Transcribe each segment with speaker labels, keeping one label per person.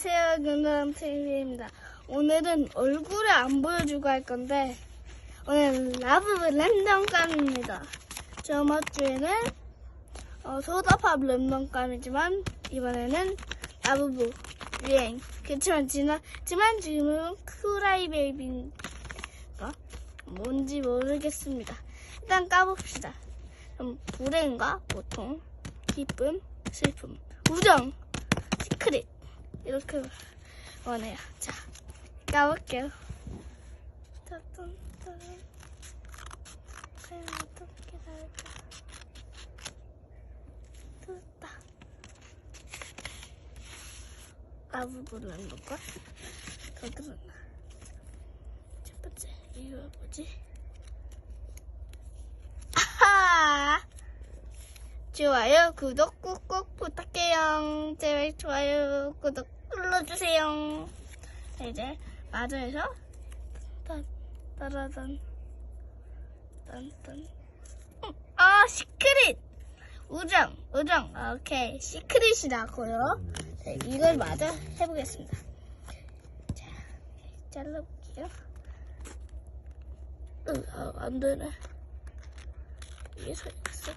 Speaker 1: 안녕하세요. 윤남TV입니다. 오늘은 얼굴을 안 보여주고 할 건데, 오늘 라브브 랜덤감입니다. 저번 주에는 어, 소다팝 랜덤감이지만, 이번에는 라브브 유행. 그렇지만 지났지만 지금은 크라이베이비인가? 뭔지 모르겠습니다. 일단 까봅시다. 그럼 불행과 고통, 기쁨, 슬픔, 우정, 시크릿 이렇게 원해요. 자, 까볼게요. 따뜻따뜻. 과연 어떻게 나올까? 뜯다. 라브브를 한 건가? 더 들었나? 첫 번째, 이거 뭐지? 아하! 좋아요, 구독 꾹꾹 부탁해요. 제발 좋아요, 구독 눌러주세요. 자, 이제 마저에서 딴, 따라단, 딴딴. 음, 아, 시크릿! 우정, 우정. 오케이. 시크릿이 나고요. 자, 이걸 마저 해보겠습니다. 자, 잘라볼게요. 으, 아, 안 되네. 이게 서 있어.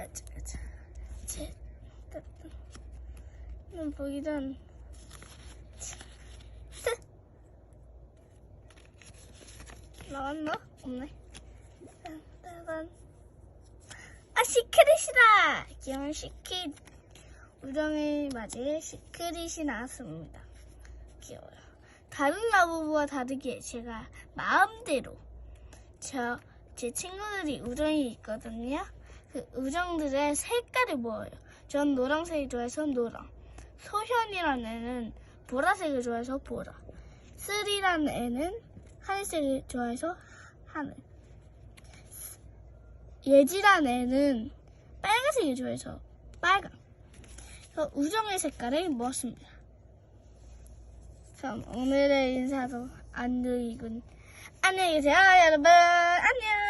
Speaker 1: 아자, 아자. 셋, 넷, 눈 보기 전. 셋. 나왔나? 없네. 딴, 따단. 아, 시크릿이다! 귀여운 시크릿. 우정을 맞이해 시크릿이 나왔습니다. 귀여워요. 다른 라부부와 다르게 제가 마음대로 저, 제 친구들이 우정이 있거든요. 그 우정들의 색깔이 뭐예요? 전 노란색을 좋아해서 노랑. 소현이라는 애는 보라색을 좋아해서 보라. 쓰리라는 애는 하늘색을 좋아해서 하늘. 예지라는 애는 빨간색을 좋아해서 빨강. 그래서 우정의 색깔을 먹었습니다. 그럼 오늘의 인사도 안녕이군. 안녕히 계세요, 여러분. 안녕.